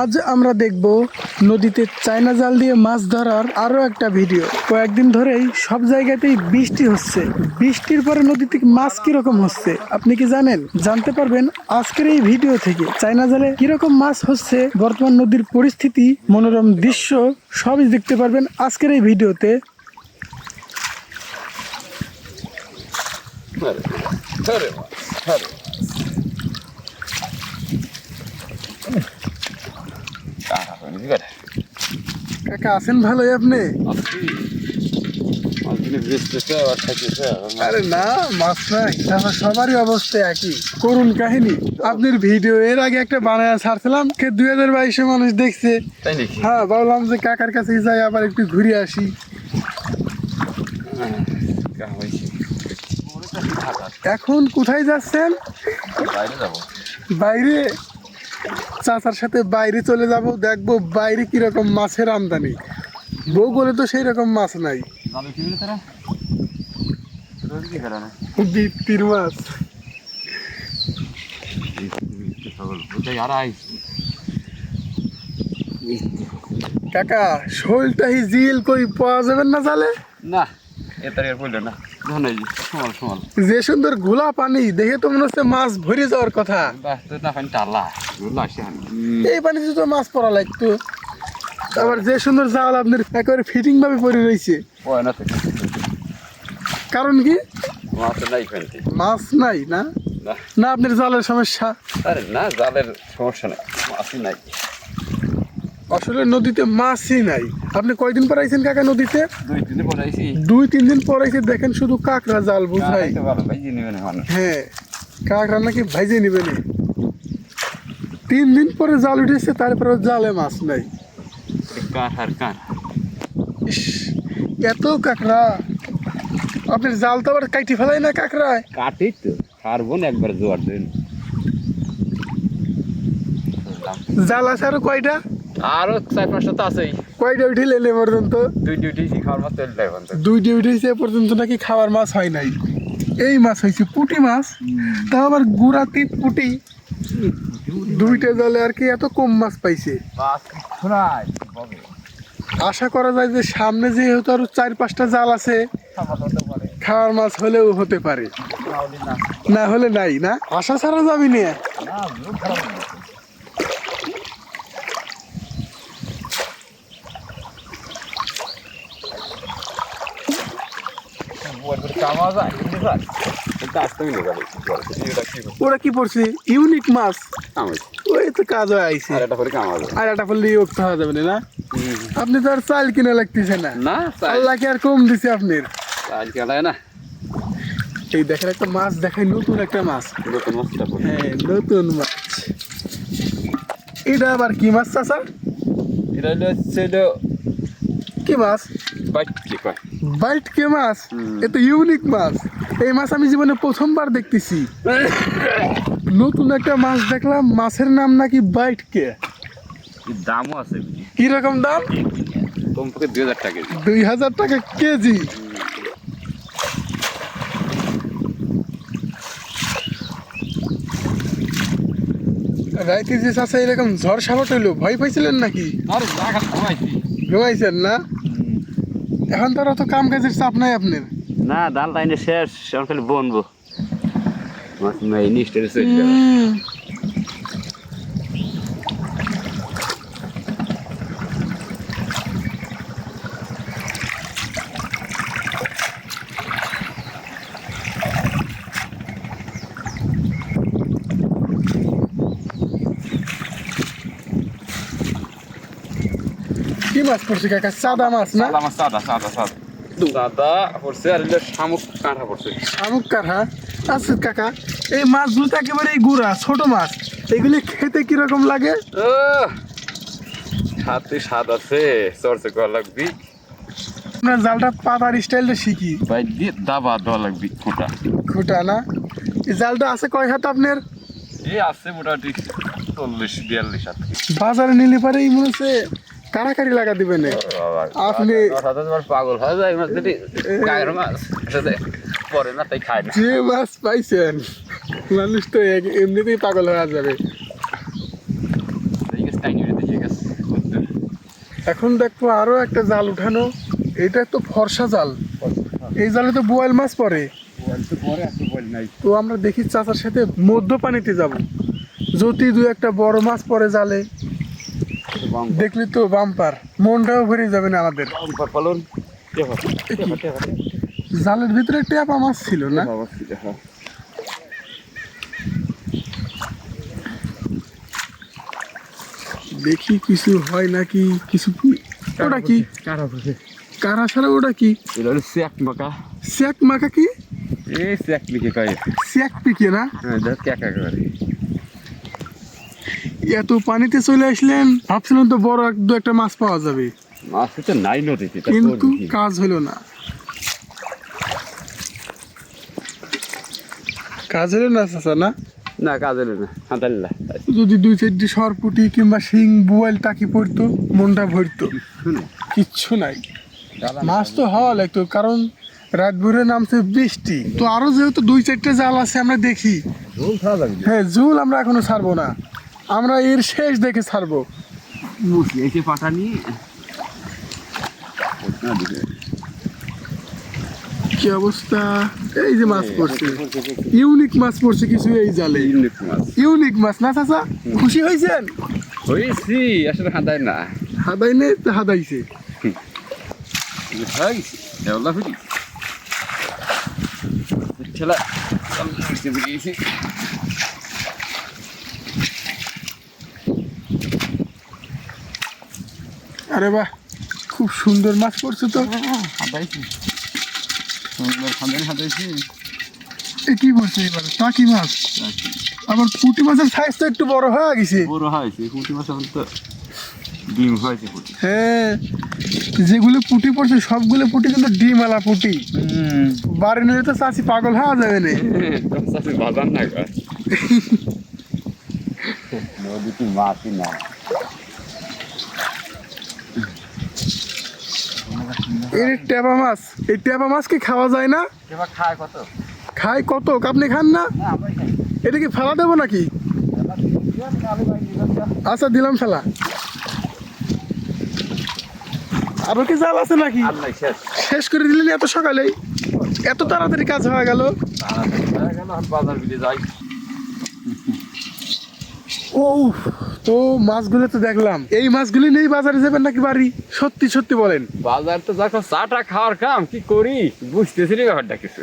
আজ আমরা দেখব নদীতে চায়না জাল দিয়ে মাছ ধরার আরও একটা ভিডিও। কয়েকদিন ধরেই সব জায়গাতেই বৃষ্টি হচ্ছে। বৃষ্টির পরে নদীতে মাছ কীরকম হচ্ছে, আপনি কি জানেন? জানতে পারবেন আজকের এই ভিডিও থেকে। চায়না জালে কীরকম মাছ হচ্ছে, বর্তমান নদীর পরিস্থিতি, মনোরম দৃশ্য, সবই দেখতে পারবেন আজকের এই ভিডিওতে। কাকা আছেন ভালোই আপনি? আরে না মাছ নাই তারপর সবারই অবস্থা একই। করুন কাহিনী। আপনার ভিডিও এর আগে একটা বানায় ছাড়ছিলাম কে দুই হাজার বাইশে মানুষ দেখছে। তাই নাকি? হ্যাঁ ভাবলাম যে কাকার কাছে যাই আবার একটু ঘুরে আসি। এখন কোথায় যাচ্ছেন? বাইরে যাব। বাইরে? চাচার সাথে বাইরে চলে যাব দেখব বাইরে কীরকম মাছের আমদানি। বউ বলে তো সেই রকম মাছ নাই। মাছ। কাকা শোলটাই জিল কই পাওয়া যাবেন না চালে না এ না। যে সুন্দর ঘোলা পানি দেখে তো মনে হচ্ছে মাছ ভরে যাওয়ার কথা। গুলো এই পানিতে তো মাছ পড়া লাগতো আবার যে সুন্দর জাল আপনার একেবারে ফিটিং ভাবে পরে রয়েছে কারণ কি? মাছ নাই ফেলতে মাছ নাই না? না। না আপনার জালের সমস্যা? আরে না জালের সমস্যা নাই মাছই নাই। আসলে নদীতে মাছই নাই। আপনি কয়দিন পর আইছেন কাকা নদীতে? দুই তিন দিন পর আইছে দেখেন শুধু কাঁকড়া জাল বুঝাই না হ্যাঁ কাঁকড়া নাকি ভাইজে নিবেন তিন দিন পরে জাল উঠেছে তারপরে জালে মাছ নাই। এত কাঁকড়া। আপনার জাল তো আবার কাইটি ফেলাই না কাঁকড়ায়? কাটেই তো পারব না একবার জোয়ার দিন। জাল আছে আরও কয়টা? আরও চার পাঁচটা তো আছেই। কয়টা উঠিলেন এ পর্যন্ত? দুই ডিউটি খাওয়ার তেল দেয় বন্ধ দুইটা উঠেছে এ পর্যন্ত নাকি খাওয়ার মাছ হয় নাই? এই মাছ হয়েছে পুঁটি মাছ তা আবার গুড়া তিত পুঁটি। দুইটা জালে আর কি এত কম মাছ পাইছে। মাছ আশা করা যায় যে সামনে যেহেতু আরও চার পাঁচটা জাল আছে খাওয়ার মাছ হলেও হতে পারে। না না। হলে নাই না? আশা ছাড়া যাবি না? যায় কিন্তু এটা এটা কি ওরা কি পড়ছে? ইউনিক মাছ। ওই তো কাজ হয়ে আইছে। আর এটা করে কামা যাবে আর একটা পড়লে উঠতে হওয়া যাবে না? আপনি তো আর চাল কিনা লাগতেছে না। না আল্লাহ কি আর কম দিছে আপনি আজকে আলায় না। এই দেখেন একটা মাছ দেখাই নতুন একটা মাছ। নতুন মাছটা হ্যাঁ নতুন মাছ। এটা আবার কি মাছ চাচা? এটা হচ্ছে কি মাছ? বাইক কি কয়। বাইট কে মাছ? হুম। এ তো ইউনিক মাছ। এই মাছ আমি জীবনে প্রথমবার দেখতেছি। নতুন একটা মাছ দেখলাম মাছের নাম নাকি বাইট কে? এর দামও আছে কি রকম দাম? কমপক্ষে দুই হাজার টাকা। দুই হাজার টাকা কেজি। রাইতে যে চাষা এরকম ঝড় সাবট হইল ভয় পাইছিলেন নাকি? ঘুমাইছেন না? এখন তো অত কাম কাজের চাপ নাই আপনার। না ডাল টাইনে শেষ এখন খালি বনবো। মাছ নাই নিষ্ঠের কি মাছ পড়ছে কাকা? সাদা মাছ না? সাদা মাছ সাদা সাদা সাদা। সাদা পড়ছে আর এটা শামুক কাঁঠা পড়ছে। শামুক কাঠা আচ্ছা কাকা এই মাছগুলো তো একেবারে গুড়া ছোট মাছ। এগুলি খেতে কীরকম লাগে? হাতে স্বাদ আছে চর্চে করা লাগবি। আপনার জালটা পাতার স্টাইলটা শিখি ভাই দিয়ে দাবা দেওয়া লাগবি খোঁটা। খুঁটা না? এই জালটা আছে কয় হাত আপনার? এই আছে মোটামুটি চল্লিশ বিয়াল্লিশ হাত। বাজারে নিলে পারে এই মনে হচ্ছে। কাড়াকাড়ি লাগা দিবেন আপনি- পাগল হয়ে যায় মাছ যদি গায়ের মাছ পরে না তাই খায় না। যে মাছ পাইছেন মানুষ তো এমনিতেই পাগল হয়ে যাবে। এখন দেখব আরও একটা জাল উঠানো। এটা তো ফর্সা জাল। এই জালে তো বোয়াল মাছ পড়ে। পরে তো আমরা দেখি চাচার সাথে মধ্য পানিতে যাব। যদি দু একটা বড় মাছ পড়ে জালে দেখলি তো বাম্পার। মনটাও ভরে যাবে না আমাদের। পালন জালের ভিতরে ট্যাপ আমার ছিল না? দেখি কিছু হয় নাকি কিছু ওটা কি? কারা বসে কারা ছাড়া ওটা কি? এটা হলো স্যাক মাকা। স্যাক মাখা কি? এই স্যাক লিখে কয়। স্যাক পিকে না? হ্যাঁ দেখ ক্যাকা করে। এত পানিতে চলে আসলেন? ভাবছিলাম তো বড় এক দু একটা মাছ পাওয়া যাবে। মাছ তো নাই নদীতে কিন্তু কাজ হলো না। কাজ হলো না চাচা না? না কাজ হলো না আদাল্লা যদি দুই চারটি সরপুটি কিংবা শিং বুয়াল টাকি পড়তো মনটা ভরতো। কিচ্ছু নাই। মাছ তো হওয়া লাগতো কারণ রাত ভরে নামছে বৃষ্টি। তো আরও যেহেতু দুই চারটে জাল আছে আমরা দেখি। হ্যাঁ জুল আমরা এখনও ছাড়বো না। আমরা এর শেষ দেখে ছাড়বো। এসে পাটা নিয়ে। কি অবস্থা? এই যে মাছ পড়ছে। ইউনিক মাছ পড়ছে কিছু এই জালে। ইউনিক মাছ। ইউনিক মাছ না চাচা? খুশি হয়েছেন? হয়েছি আসলে হাঁদায় না। হাদাই নেই তো হাদাইছে। ছেলা আরে বাহ খুব সুন্দর মাছ পড়ছে তো। হাঁদাইছি। সুন্দর হাঁদাই হাঁদাইছি। এ কি পড়ছে এবার? টাকি মাছ। আবার পুঁটি মাছের সাইজ তো একটু বড় হয়ে গেছে। বড় হয়েছে পুঁটি মাছ এখন তো ডিম হয়েছে পুঁটি। হ্যাঁ যেগুলো পুঁটি পড়ছে সবগুলো পুঁটি কিন্তু ডিমালা পুঁটি। বাড়ি নিলে তো চাষি পাগল হওয়া যাবে না। বাজার না গা মাছই না এর টেপা মাছ। এই টেপা মাছ কি খাওয়া যায় না? খায় কত? আপনি খান না? এটা কি ফেলা দেবো নাকি? আচ্ছা দিলাম ফেলা। আরও কি জাল আছে নাকি? শেষ। করে দিলেন এত সকালেই এত তাড়াতাড়ি কাজ হয়ে গেল। বাজার ও তো মাছগুলো তো দেখলাম। এই মাছগুলি নেই বাজারে যাবেন নাকি বাড়ি? সত্যি সত্যি বলেন। বাজার তো দেখো চাটা খাওয়ার কাম, কি করি? বুঝতেছি ব্যাপারটা কিছু।